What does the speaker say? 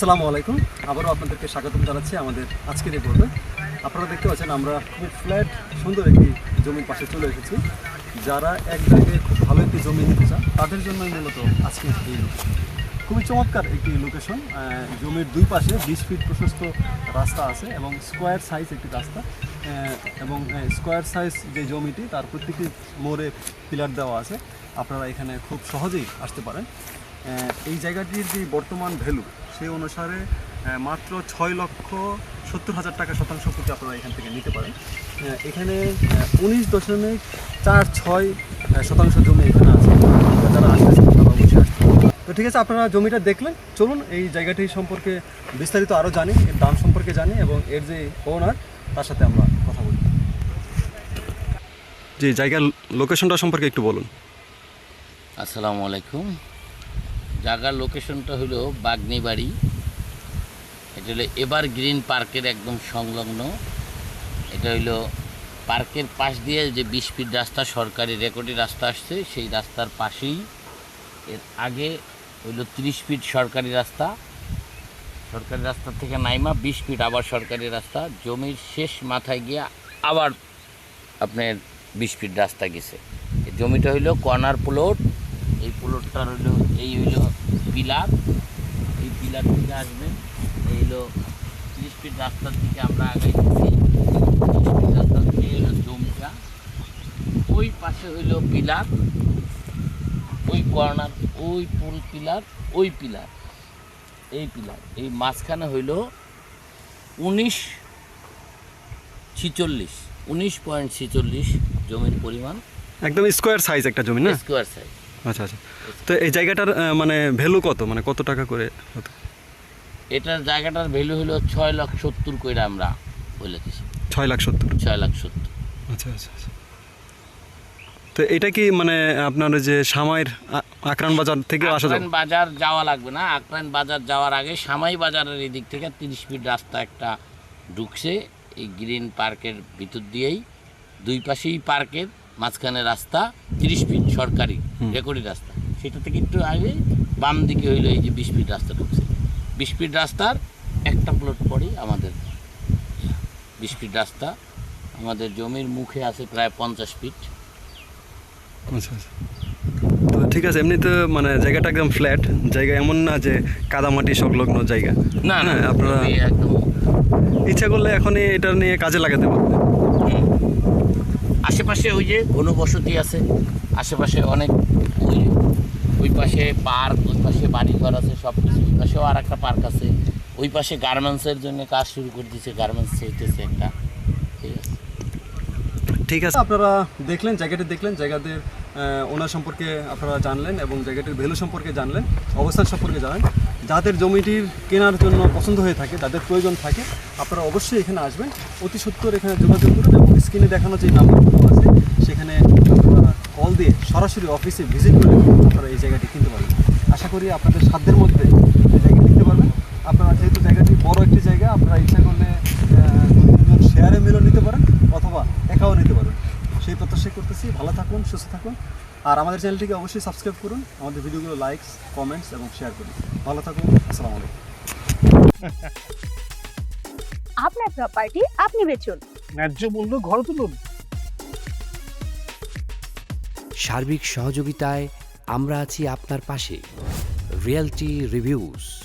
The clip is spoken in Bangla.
আসসালামু আলাইকুম। আবারও আপনাদেরকে স্বাগতম জানাচ্ছি আমাদের আজকের এই পর্বে। আপনারা দেখতে পাচ্ছেন, আমরা খুব ফ্ল্যাট সুন্দর একটি জমির পাশে চলে এসেছি। যারা এক জায়গায় খুব ভালো একটি জমি নিতে চান, তাদের জন্যই মূলত আজকে এই খুবই চমৎকার একটি লোকেশন জমির দুই পাশে বিশ ফিট প্রশস্ত রাস্তা আছে এবং স্কোয়ার সাইজ একটি রাস্তা। এবং স্কোয়ার সাইজ যে জমিটি, তার প্রত্যেকটি মোড়ে পিলার দেওয়া আছে। আপনারা এখানে খুব সহজেই আসতে পারেন। এই জায়গাটির যে বর্তমান ভ্যালু সেই অনুসারে মাত্র ছয় লক্ষ সত্তর হাজার টাকা শতাংশ প্রতি আপনারা এখান থেকে নিতে পারেন। এখানে উনিশ দশমিক চার ছয় শতাংশ জমি এখানে আছে। যারা আসতেছেন তারা অবশ্যই তো ঠিক আছে, আপনারা জমিটা দেখলেন। চলুন এই জায়গাটি সম্পর্কে বিস্তারিত আরও জানি, এর দাম সম্পর্কে জানি এবং এর যে ওনার তার সাথে আমরা কথা বলি। যে জায়গার লোকেশনটা সম্পর্কে একটু বলুন। আসসালামু আলাইকুম। জায়গার লোকেশনটা হলো বাগনিবাড়ি। এটা হলো এবার গ্রিন পার্কের একদম সংলগ্ন। এটা হলো পার্কের পাশ দিয়ে যে বিশ ফিট রাস্তা, সরকারি রেকর্ডি রাস্তা আসছে, সেই রাস্তার পাশেই। এর আগে হইল ত্রিশ ফিট সরকারি রাস্তা। সরকারি রাস্তা থেকে নাইমা, বিশ ফিট আবার সরকারি রাস্তা। জমির শেষ মাথায় গিয়ে আবার আপনার বিশ ফিট রাস্তা গেছে। জমিটা হইল কর্নার প্লট। এই প্লটটার হইল এই হইল পিলার এই পিলার থেকে আসবেন এই হইল তিরিশ ফিট রাস্তার দিকে আমরা আগাইতেছি। ফিট রাস্তার দিকে হইল জমিটা। ওই পাশে হইল পিলার ওই কর্নার ওই পুল পিলার ওই পিলার এই পিলার এই মাঝখানে হইল উনিশ ছিচল্লিশ উনিশ পয়েন্ট ছিচল্লিশ জমির পরিমাণ। একদম স্কোয়ার সাইজ একটা জমি না? স্কোয়ার সাইজ আচ্ছা আচ্ছা। তো এই জায়গাটার মানে ভ্যালু কত? মানে কত টাকা করে এটার জায়গাটার ভ্যালু হলো ছয় লাখ সত্তর করে আমরা বলেছি ছয় লাখ সত্তর? ছয় লাখ সত্তর। আচ্ছা আচ্ছা আচ্ছা। তো এটা কি মানে আপনার যে সামাইর আ- আকরান বাজার থেকে আসা যাবে? বাজার যাওয়া লাগবে না। আকরান বাজার যাওয়ার আগে সামাই বাজারের এই দিক থেকে তিরিশ ফিট রাস্তা একটা ঢুকছে। এই গ্রিন পার্কের ভিতর দিয়েই। দুই পাশেই পার্কের মাঝখানে রাস্তা তিরিশ ফিট সরকারি রেকর্ডি রাস্তা। সেটা থেকে একটু আগে বাম দিকে হইল এই যে বিশ ফিট রাস্তা ঢুকছে। বিশ ফিট রাস্তার একটা প্লট পরেই আমাদের। বিশ ফিট রাস্তা আমাদের জমির মুখে আছে প্রায় পঞ্চাশ ফিট আচ্ছা আচ্ছা। তো ঠিক আছে এমনি তো মানে জায়গাটা একদম ফ্ল্যাট জায়গা এমন না যে কাদামাটি সংলগ্ন জায়গা। না না হ্যাঁ, আপনারা ইচ্ছা করলে এখনই এটা নিয়ে কাজে লাগাতে পারবেন। আশেপাশে ওই যে ঘনবসতি আছে, আশেপাশে অনেক ওই ওই পাশে পার্ক, ওই পাশে বাড়িঘর আছে সব কিছু ওই পাশেও আর একটা পার্ক আছে। ওই পাশে গার্মেন্টসের জন্য কাজ শুরু করে দিয়েছে গার্মেন্টস চাইতেছে একটা। ঠিক আছে। ঠিক আছে। আপনারা দেখলেন, জায়গাটি দেখলেন, জায়গাদের ওনার সম্পর্কে আপনারা জানলেন এবং জায়গাটির ভ্যালু সম্পর্কে জানলেন, অবস্থান সম্পর্কে জানেন যাদের জমিটির কেনার জন্য পছন্দ হয়ে থাকে, যাদের প্রয়োজন থাকে, আপনারা অবশ্যই এখানে আসবেন। অতি সত্তর এখানে যোগাযোগ করুন এবং স্ক্রিনে দেখানো যে নাম্বারগুলো আছে, সেখানে আপনারা কল দিয়ে সরাসরি অফিসে ভিজিট করে আপনারা এই জায়গাটি কিনতে পারবেন। আশা করি আপনাদের সাধ্যের মধ্যে এই জায়গা কিনতে পারবেন। আপনারা যেহেতু জায়গাটি বড় একটি জায়গা, আপনারা ইচ্ছা করলে শেয়ারে মিলেও নিতে পারেন অথবা একাও নিতে পারেন। সেই প্রত্যাশা করতেছি। ভালো থাকুন সুস্থ থাকুন। আর আমাদের চ্যানেলটিকে অবশ্যই সাবস্ক্রাইব করুন। আমাদের ভিডিওগুলো লাইকস কমেন্টস এবং শেয়ার করুন। ভালো থাকুন আসসালামু আলাইকুম। আপনার প্রপার্টি আপনি বেচুন। ন্যায্য মূল্য ঘর তুলুন। সার্বিক সহযোগিতায় আমরা আছি আপনার পাশে। Realty reviews